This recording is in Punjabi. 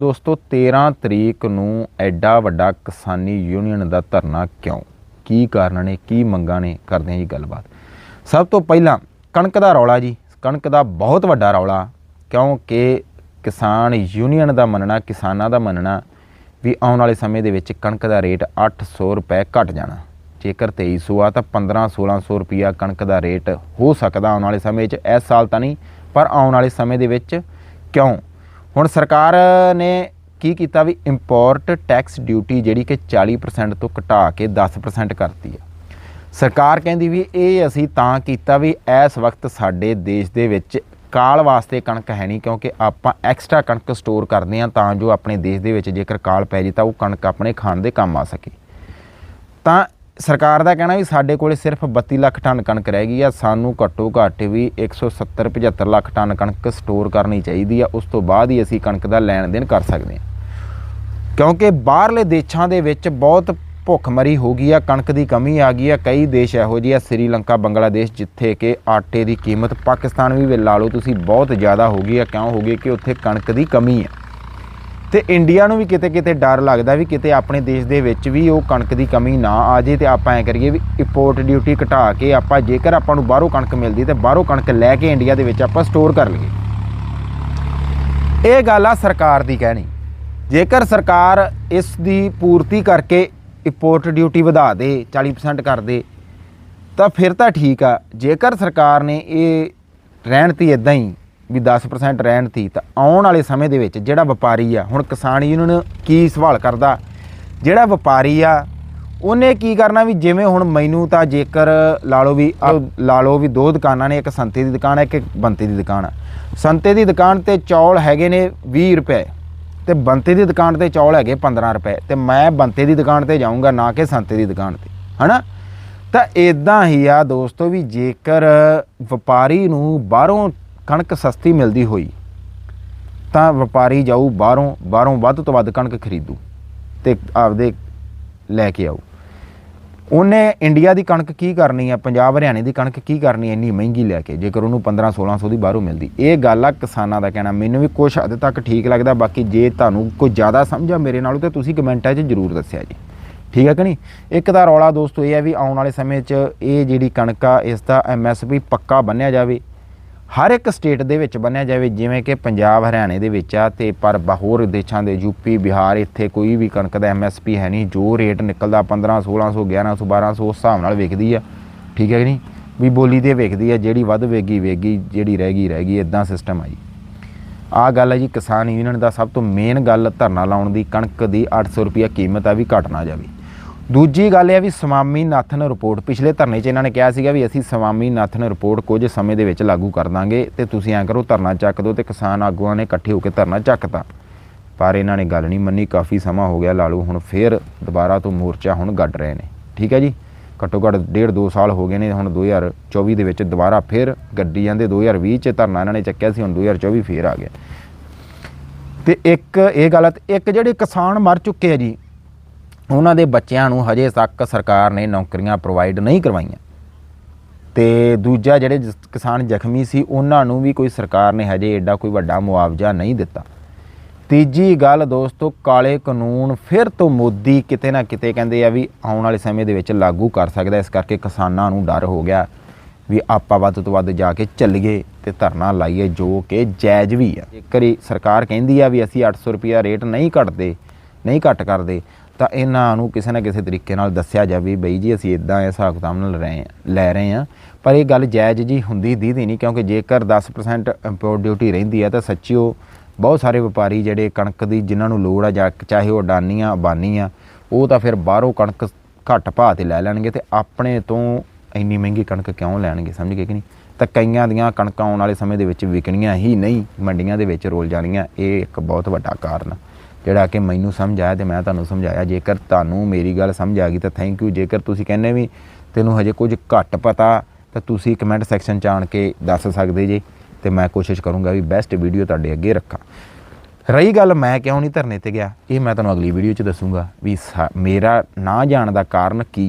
ਦੋਸਤੋ 13 ਤਰੀਕ ਨੂੰ ਐਡਾ ਵੱਡਾ ਕਿਸਾਨੀ ਯੂਨੀਅਨ ਦਾ ਧਰਨਾ ਕਿਉਂ? ਕੀ ਕਾਰਨ ਨੇ? ਕੀ ਮੰਗਾਂ ਨੇ? ਕਰਦੇ ਹਾਂ ਜੀ ਗੱਲਬਾਤ। ਸਭ ਤੋਂ ਪਹਿਲਾਂ ਕਣਕ ਦਾ ਰੌਲਾ ਜੀ। ਕਣਕ ਦਾ ਬਹੁਤ ਵੱਡਾ ਰੌਲਾ, ਕਿਉਂਕਿ ਕਿਸਾਨ ਯੂਨੀਅਨ ਦਾ ਮੰਨਣਾ, ਕਿਸਾਨਾਂ ਦਾ ਮੰਨਣਾ ਵੀ ਆਉਣ ਵਾਲੇ ਸਮੇਂ ਦੇ ਵਿੱਚ ਕਣਕ ਦਾ ਰੇਟ 800 ਰੁਪਏ ਘਟ ਜਾਣਾ। ਜੇਕਰ 2300 ਆ, ਤਾਂ 15 1600 ਰੁਪਿਆ ਕਣਕ ਦਾ ਰੇਟ ਹੋ ਸਕਦਾ ਆਉਣ ਵਾਲੇ ਸਮੇਂ 'ਚ। ਇਸ ਸਾਲ ਤਾਂ ਨਹੀਂ, ਪਰ ਆਉਣ ਵਾਲੇ ਸਮੇਂ ਦੇ ਵਿੱਚ ਕਿਉਂ? ਹੁਣ ਸਰਕਾਰ ਨੇ ਕੀ ਕੀਤਾ ਵੀ ਇੰਪੋਰਟ ਟੈਕਸ ਡਿਊਟੀ ਜਿਹੜੀ ਕਿ 40% ਤੋਂ ਘਟਾ ਕੇ 10% ਕਰਤੀ ਆ ਸਰਕਾਰ ਕਹਿੰਦੀ ਵੀ ਇਹ ਅਸੀਂ ਤਾਂ ਕੀਤਾ ਵੀ ਇਸ ਵਕਤ ਸਾਡੇ ਦੇਸ਼ ਦੇ ਵਿੱਚ ਕਾਲ ਵਾਸਤੇ ਕਣਕ ਹੈ ਨਹੀਂ, ਕਿਉਂਕਿ ਆਪਾਂ ਐਕਸਟਰਾ ਕਣਕ ਸਟੋਰ ਕਰਦੇ ਹਾਂ ਤਾਂ ਜੋ ਆਪਣੇ ਦੇਸ਼ ਦੇ ਵਿੱਚ ਜੇਕਰ ਕਾਲ ਪੈ ਜੇ ਤਾਂ ਉਹ ਕਣਕ ਆਪਣੇ ਖਾਣ ਦੇ ਕੰਮ ਆ ਸਕੇ। ਤਾਂ ਸਰਕਾਰ ਦਾ ਕਹਿਣਾ ਵੀ ਸਾਡੇ ਕੋਲੇ ਸਿਰਫ 32 ਲੱਖ ਟਨ ਕਣਕ ਰਹਿ ਗਈ ਆ, ਸਾਨੂੰ ਘੱਟੋ ਘੱਟ ਵੀ 170 75 ਲੱਖ ਟਨ ਕਣਕ ਸਟੋਰ ਕਰਨੀ ਚਾਹੀਦੀ ਆ, ਉਸ ਤੋਂ ਬਾਅਦ ਹੀ ਅਸੀਂ ਕਣਕ ਦਾ ਲੈਣ ਦੇਣ ਕਰ ਸਕਦੇ ਹਾਂ ਕਿਉਂਕਿ ਬਾਹਰਲੇ ਦੇਸ਼ਾਂ ਦੇ ਵਿੱਚ ਬਹੁਤ ਭੁੱਖਮਰੀ ਹੋ ਗਈ ਆ, ਕਣਕ ਦੀ ਕਮੀ ਆ ਗਈ ਆ, ਕਈ ਦੇਸ਼ ਇਹੋ ਜਿਹੇ ਆ, ਸ੍ਰੀਲੰਕਾ, ਬੰਗਲਾਦੇਸ਼, ਜਿੱਥੇ ਕਿ ਆਟੇ ਦੀ ਕੀਮਤ ਪਾਕਿਸਤਾਨ ਵੀ ਲਾ ਲਓ ਤੁਸੀਂ ਬਹੁਤ ਜ਼ਿਆਦਾ ਹੋ ਗਈ ਆ, ਕਿਉਂ ਹੋ ਗਈ ਕਿ ਉੱਥੇ ਕਣਕ ਦੀ ਕਮੀ ਆ। ਤੇ ਇੰਡੀਆ ਨੂੰ ਵੀ ਕਿਤੇ ਕਿਤੇ ਡਰ ਲੱਗਦਾ ਵੀ ਕਿਤੇ ਆਪਣੇ ਦੇਸ਼ ਦੇ ਵਿੱਚ ਵੀ ਉਹ ਕਣਕ ਦੀ ਕਮੀ ਨਾ ਆ ਜੇ ਤੇ ਆਪਾਂ ਐ ਕਰੀਏ ਵੀ ਇੰਪੋਰਟ ਡਿਊਟੀ ਘਟਾ ਕੇ ਆਪਾਂ ਜੇਕਰ ਆਪਾਂ ਨੂੰ ਬਾਹਰੋਂ ਕਣਕ ਮਿਲਦੀ ਤੇ ਬਾਹਰੋਂ ਕਣਕ ਲੈ ਕੇ ਇੰਡੀਆ ਦੇ ਵਿੱਚ ਆਪਾਂ ਸਟੋਰ ਕਰ ਲਈਏ। ਇਹ ਗੱਲ ਆ ਸਰਕਾਰ ਦੀ ਕਹਿਣੀ। ਜੇਕਰ ਸਰਕਾਰ ਇਸ ਦੀ ਪੂਰਤੀ ਕਰਕੇ ਇੰਪੋਰਟ ਡਿਊਟੀ ਵਧਾ ਦੇ 40% ਕਰ ਦੇ, ਤਾਂ ਫਿਰ ਤਾਂ ਠੀਕ ਆ। ਜੇਕਰ ਸਰਕਾਰ ਨੇ ਇਹ ਰਹਿਣ ਤੀ ਇਦਾਂ ਹੀ ਵੀ 10% ਰਹਿਣ ਤੀ ਤਾਂ ਆਉਣ ਵਾਲੇ ਸਮੇਂ ਦੇ ਵਿੱਚ ਜਿਹੜਾ ਵਪਾਰੀ ਆ, ਹੁਣ ਕਿਸਾਨ ਯੂਨੀਅਨ ਕੀ ਸਵਾਲ ਕਰਦਾ? ਜਿਹੜਾ ਵਪਾਰੀ ਆ, ਉਹਨੇ ਕੀ ਕਰਨਾ ਵੀ ਜਿਵੇਂ ਹੁਣ ਮੈਨੂੰ ਤਾਂ ਜੇਕਰ ਲਾ ਲਓ ਵੀ ਆਹ ਲਾ ਲਓ ਵੀ ਦੋ ਦੁਕਾਨਾਂ ਨੇ, ਇੱਕ ਸੰਤੇ ਦੀ ਦੁਕਾਨ ਹੈ ਇੱਕ ਬੰਤੇ ਦੀ ਦੁਕਾਨ ਆ। ਸੰਤੇ ਦੀ ਦੁਕਾਨ ਤੇ ਚੌਲ ਹੈਗੇ ਨੇ 20 ਰੁਪਏ ਤੇ ਬੰਤੇ ਦੀ ਦੁਕਾਨ ਤੇ ਚੌਲ ਹੈਗੇ 15 ਰੁਪਏ ਤੇ ਮੈਂ ਬੰਤੇ ਦੀ ਦੁਕਾਨ ਤੇ ਜਾਊਂਗਾ, ਨਾ ਕਿ ਸੰਤੇ ਦੀ ਦੁਕਾਨ ਤੇ, ਹਨਾ? ਤਾਂ ਇਦਾਂ ਹੀ ਆ ਦੋਸਤੋ ਵੀ ਜੇਕਰ ਵਪਾਰੀ ਨੂੰ ਬਾਹਰੋਂ ਕਣਕ ਸਸਤੀ ਮਿਲਦੀ ਹੋਈ, ਤਾਂ ਵਪਾਰੀ ਜਾਊ ਬਾਹਰੋਂ ਬਾਹਰੋਂ ਵੱਧ ਤੋਂ ਵੱਧ ਕਣਕ ਖਰੀਦੂ ਤੇ ਆਪਦੇ ਲੈ ਕੇ ਆਊ। ਉਹਨੇ ਇੰਡੀਆ ਦੀ ਕਣਕ ਕੀ ਕਰਨੀ ਆ, ਪੰਜਾਬ ਹਰਿਆਣੇ ਦੀ ਕਣਕ ਕੀ ਕਰਨੀ ਇੰਨੀ ਮਹਿੰਗੀ ਲੈ ਕੇ, ਜੇਕਰ ਉਹਨੂੰ 15 1600 ਦੀ ਬਾਹਰੋਂ ਮਿਲਦੀ। ਇਹ ਗੱਲ ਆ ਕਿਸਾਨਾਂ ਦਾ ਕਹਿਣਾ, ਮੈਨੂੰ ਵੀ ਕੁਝ ਹੱਦ ਤੱਕ ਠੀਕ ਲੱਗਦਾ, ਬਾਕੀ ਜੇ ਤੁਹਾਨੂੰ ਕੋਈ ਜ਼ਿਆਦਾ ਸਮਝਾ ਮੇਰੇ ਨਾਲੋਂ ਤੇ ਤੁਸੀਂ ਕਮੈਂਟਾਂ 'ਚ ਜ਼ਰੂਰ ਦੱਸਿਆ ਜੀ। ਠੀਕ ਹੈ ਕਿ ਨਹੀਂ? ਇੱਕ ਤਾਂ ਰੌਲਾ ਦੋਸਤੋ ਇਹ ਹੈ ਵੀ ਆਉਣ ਵਾਲੇ ਸਮੇਂ 'ਚ ਇਹ ਜਿਹੜੀ ਕਣਕ ਆ, ਇਸ ਦਾ ਐਮਐਸਪੀ ਪੱਕਾ ਬੰਨਿਆ ਜਾਵੇ ਹਰ ਇੱਕ ਸਟੇਟ ਦੇ ਵਿੱਚ ਬੰਨਿਆ ਜਾਵੇ, ਜਿਵੇਂ ਕਿ ਪੰਜਾਬ ਹਰਿਆਣੇ ਦੇ ਵਿੱਚ ਆ ਤੇ ਪਰ ਬ- ਹੋਰ ਦੇਸ਼ਾਂ ਦੇ ਯੂਪੀ ਬਿਹਾਰ ਇੱਥੇ ਕੋਈ ਵੀ ਕਣਕ ਦਾ ਐਮਐਸਪੀ ਹੈ ਨਹੀਂ, ਜੋ ਰੇਟ ਨਿਕਲਦਾ 15 1600 1100 1200 ਉਸ ਹਿਸਾਬ ਨਾਲ ਵਿਕਦੀ ਆ। ਠੀਕ ਹੈ ਕਿ ਨਹੀਂ? ਵੀ ਬੋਲੀ ਤੇ ਵਿਕਦੀ ਆ, ਜਿਹੜੀ ਵੱਧ ਵੇਗੀ ਵੇਗੀ, ਜਿਹੜੀ ਰਹਿ ਗਈ ਰਹਿ ਗਈ ਇਦਾਂ ਸਿਸਟਮ ਆ ਜੀ। ਆ ਗੱਲ ਹੈ ਜੀ ਕਿਸਾਨ ਯੂਨੀਅਨ ਦਾ ਸਭ ਤੋਂ ਮੇਨ ਗੱਲ ਧਰਨਾ ਲਾਉਣ ਦੀ, ਕਣਕ ਦੀ 800 ਰੁਪਿਆ ਕੀਮਤ ਆ ਵੀ ਘਟ ਨਾ ਜਾਵੇ। ਦੂਜੀ ਗੱਲ ਇਹ ਵੀ ਸਵਾਮੀ ਨਾਥਨ ਰਿਪੋਰਟ, ਪਿਛਲੇ ਧਰਨੇ 'ਚ ਇਹਨਾਂ ਨੇ ਕਿਹਾ ਸੀਗਾ ਵੀ ਅਸੀਂ ਸਵਾਮੀ ਨਾਥਨ ਰਿਪੋਰਟ ਕੁਝ ਸਮੇਂ ਦੇ ਵਿੱਚ ਲਾਗੂ ਕਰ ਦਾਂਗੇ ਤੇ ਤੁਸੀਂ ਐਂ ਕਰੋ ਧਰਨਾ ਚੱਕ ਦਿਓ ਤੇ ਕਿਸਾਨ ਆਗੂਆਂ ਨੇ ਇਕੱਠੇ ਹੋ ਕੇ ਧਰਨਾ ਚੱਕਤਾ। ਪਰ ਇਹਨਾਂ ਨੇ ਗੱਲ ਨਹੀਂ ਮੰਨੀ, ਕਾਫੀ ਸਮਾਂ ਹੋ ਗਿਆ ਲਾਲੂ, ਹੁਣ ਫੇਰ ਦੁਬਾਰਾ ਤੋਂ ਮੋਰਚਾ ਹੁਣ ਗੱਡ ਰਹੇ ਨੇ। ਠੀਕ ਹੈ ਜੀ? ਘੱਟੋ ਘੱਟ ਡੇਢ ਦੋ ਸਾਲ ਹੋ ਗਏ ਨੇ, ਹੁਣ 2024 ਦੇ ਵਿੱਚ ਦੁਬਾਰਾ ਫੇਰ ਗੱਡੀ ਜਾਂਦੇ 2020 ਚ ਧਰਨਾ ਇਹਨਾਂ ਨੇ ਚੱਕਿਆ ਸੀ, ਹੁਣ 2024 ਫੇਰ ਆ ਗਿਆ। ਤੇ ਇੱਕ ਇਹ ਗੱਲ ਇੱਕ ਜਿਹੜੇ ਕਿਸਾਨ ਮਰ ਚੁੱਕੇ ਆ ਜੀ ਉਹਨਾਂ ਦੇ ਬੱਚਿਆਂ ਨੂੰ ਹਜੇ ਤੱਕ ਸਰਕਾਰ ਨੇ ਨੌਕਰੀਆਂ ਪ੍ਰੋਵਾਈਡ ਨਹੀਂ ਕਰਵਾਈਆਂ। ਤੇ ਦੂਜਾ ਜਿਹੜੇ ਜਿਸ- ਕਿਸਾਨ ਜ਼ਖਮੀ ਸੀ, ਉਹਨਾਂ ਨੂੰ ਵੀ ਕੋਈ ਸਰਕਾਰ ਨੇ ਹਜੇ ਐਡਾ ਕੋਈ ਵੱਡਾ ਮੁਆਵਜ਼ਾ ਨਹੀਂ ਦਿੱਤਾ। ਤੀਜੀ ਗੱਲ ਦੋਸਤੋ, ਕਾਲੇ ਕਾਨੂੰਨ ਫਿਰ ਤੋਂ ਮੋਦੀ ਕਿਤੇ ਨਾ ਕਿਤੇ ਕਹਿੰਦੇ ਆ ਵੀ ਆਉਣ ਵਾਲੇ ਸਮੇਂ ਦੇ ਵਿੱਚ ਲਾਗੂ ਕਰ ਸਕਦਾ ਇਸ ਕਰਕੇ ਕਿਸਾਨਾਂ ਨੂੰ ਡਰ ਹੋ ਗਿਆ ਵੀ ਆਪਾਂ ਵੱਧ ਤੋਂ ਵੱਧ ਜਾ ਕੇ ਚੱਲੀਏ ਤੇ ਧਰਨਾ ਲਾਈਏ, ਜੋ ਕਿ ਜਾਇਜ਼ ਵੀ ਆ। ਜੇਕਰ ਸਰਕਾਰ ਕਹਿੰਦੀ ਆ ਵੀ ਅਸੀਂ 800 ਰੁਪਿਆ ਰੇਟ ਨਹੀਂ ਘਟਦੇ, ਨਹੀਂ ਘਟ ਕਰਦੇ ਤਾਂ ਇਹਨਾਂ ਨੂੰ ਕਿਸੇ ਨਾ ਕਿਸੇ ਤਰੀਕੇ ਨਾਲ ਦੱਸਿਆ ਜਾਵੇ ਬਈ ਜੀ ਅਸੀਂ ਇਦਾਂ ਹਿਸਾਬ ਕਿਤਾਬ ਨਾਲ ਰਹੇ ਲੈ ਰਹੇ ਆ ਪਰ ਇਹ ਗੱਲ ਜਾਇਜ਼ ਜੀ ਹੁੰਦੀ ਦੀਦੀ ਨਹੀਂ ਕਿਉਂਕਿ ਜੇਕਰ 10% ਇੰਪੋਰਟ ਡਿਊਟੀ ਰਹਿੰਦੀ ਹੈ ਤਾਂ ਸੱਚੀਓ ਬਹੁਤ ਸਾਰੇ ਵਪਾਰੀ ਜਿਹੜੇ ਕਣਕ ਦੀ ਜਿਨ੍ਹਾਂ ਨੂੰ ਲੋੜ ਆ ਜਾਂ ਚਾਹੇ ਉਹ ਅਡਾਨੀ ਆ ਅਬਾਨੀ ਆ ਉਹ ਤਾਂ ਫਿਰ ਬਾਹਰੋਂ ਕਣਕ ਘੱਟ ਭਾਅ ਤੇ ਲੈ ਲੈਣਗੇ ਤੇ ਆਪਣੇ ਤੋਂ ਇੰਨੀ ਮਹਿੰਗੀ ਕਣਕ ਕਿਉਂ ਲੈਣਗੇ ਸਮਝ ਗਏ ਕਿ ਨਹੀਂ? ਤਾਂ ਕਈਆਂ ਦੀਆਂ ਕਣਕਾਂ ਆਉਣ ਵਾਲੇ ਸਮੇਂ ਦੇ ਵਿੱਚ ਵਿਕਣੀਆਂ ਹੀ ਨਹੀਂ ਮੰਡੀਆਂ ਦੇ ਵਿੱਚ ਰੋਲ ਜਾਣੀਆਂ ਇਹ ਇੱਕ ਬਹੁਤ ਵੱਡਾ ਕਾਰਨ ਆ, ਜਿਹੜਾ ਕਿ ਮੈਨੂੰ ਸਮਝ ਆਇਆ ਤੇ ਮੈਂ ਤੁਹਾਨੂੰ ਸਮਝਾਇਆ। ਜੇਕਰ ਤੁਹਾਨੂੰ ਮੇਰੀ ਗੱਲ ਸਮਝ ਆ ਗਈ ਤਾਂ ਥੈਂਕ ਯੂ ਜੇਕਰ ਤੁਸੀਂ ਕਹਿੰਦੇ ਵੀ ਤੈਨੂੰ ਹਜੇ ਕੁਝ ਘੱਟ ਪਤਾ, ਤਾਂ ਤੁਸੀਂ ਕਮੈਂਟ ਸੈਕਸ਼ਨ 'ਚ ਆਣ ਕੇ ਦੱਸ ਸਕਦੇ ਜੇ ਤੇ ਮੈਂ ਕੋਸ਼ਿਸ਼ ਕਰੂੰਗਾ ਵੀ ਬੈਸਟ ਵੀਡੀਓ ਤੁਹਾਡੇ ਅੱਗੇ ਰੱਖਾਂ। ਰਹੀ ਗੱਲ ਮੈਂ ਕਿਉਂ ਨਹੀਂ ਧਰਨੇ ਤੇ ਗਿਆ? ਇਹ ਮੈਂ ਤੁਹਾਨੂੰ ਅਗਲੀ ਵੀਡੀਓ 'ਚ ਦੱਸੂੰਗਾ ਵੀ ਸਾ- ਮੇਰਾ ਨਾ ਜਾਣ ਦਾ ਕਾਰਨ ਕੀ